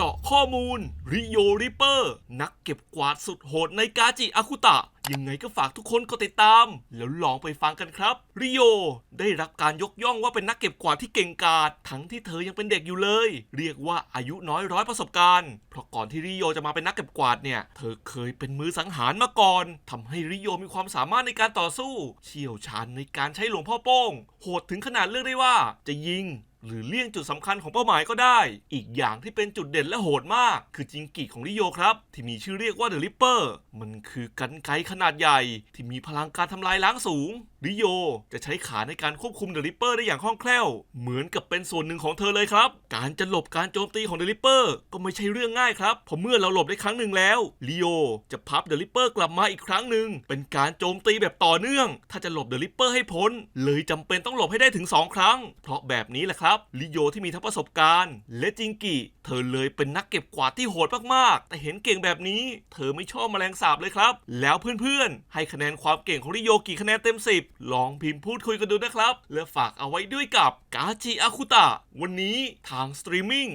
เจาะข้อมูลริโยริเปอร์นักเก็บกวาดสุดโหดในกาจิอาคุตะ ยังไงก็ฝากทุกคนกดติดตาม แล้วลองไปฟังกันครับริโยได้รับการยกย่องว่าเป็นนักเก็บกวาดที่เก่งกาจทั้งที่เธอยังเป็นเด็กอยู่เลย เรียกว่าอายุน้อยร้อยประสบการณ์ เพราะก่อนที่ริโยจะมาเป็นนักเก็บกวาดเนี่ย เธอเคยเป็นมือสังหารมาก่อนทำให้ริโยมีความสามารถในการต่อสู้ เชี่ยวชาญในการใช้หลวงพ่อโป้งโหดถึงขนาดเลือกได้ว่าจะยิง หรือเลี่ยงจุดสำคัญของเป้าหมายก็ได้ อีกอย่างที่เป็นจุดเด่นและโหดมาก คือจิงกิของริโยครับ ที่มีชื่อเรียกว่าเดอะริปเปอร์มันคือกันไกขนาดใหญ่ ที่มีพลังการทำลายล้างสูงริโยจะใช้ขาในการควบคุมเดอะริปเปอร์ได้อย่างคล่องแคล่ว เหมือนกับเป็นส่วนหนึ่งของเธอเลยครับ การจะหลบการโจมตีของเดอะริปเปอร์ก็ไม่ใช่เรื่องง่ายครับเพราะเมื่อเราหลบได้ครั้งหนึ่งแล้วริโยจะพับเดอะริปเปอร์กลับมาอีกครั้งหนึ่งเป็นการโจมตีแบบต่อเนื่อง ถ้าจะหลบเดอะริปเปอร์ให้พ้น เลยจำเป็นต้องหลบให้ได้ถึง 2 ครั้ง เพราะแบบนี้แหละครับริโยที่มีทั้งประสบการณ์ และจิงกิ เธอเลยเป็นนักเก็บกวาดที่โหดมากๆ แต่เห็นเก่งแบบนี้ เธอไม่ชอบแมลงสาบเลยครับ แล้วเพื่อนๆ ให้คะแนนความเก่งของริโยกี่คะแนนเต็ม 10 ลองพิมพ์พูดคุยกันดูนะครับ และฝากเอาไว้ด้วยกับกาจิอาคุตะ วันนี้ทางสตรีมมิ่ง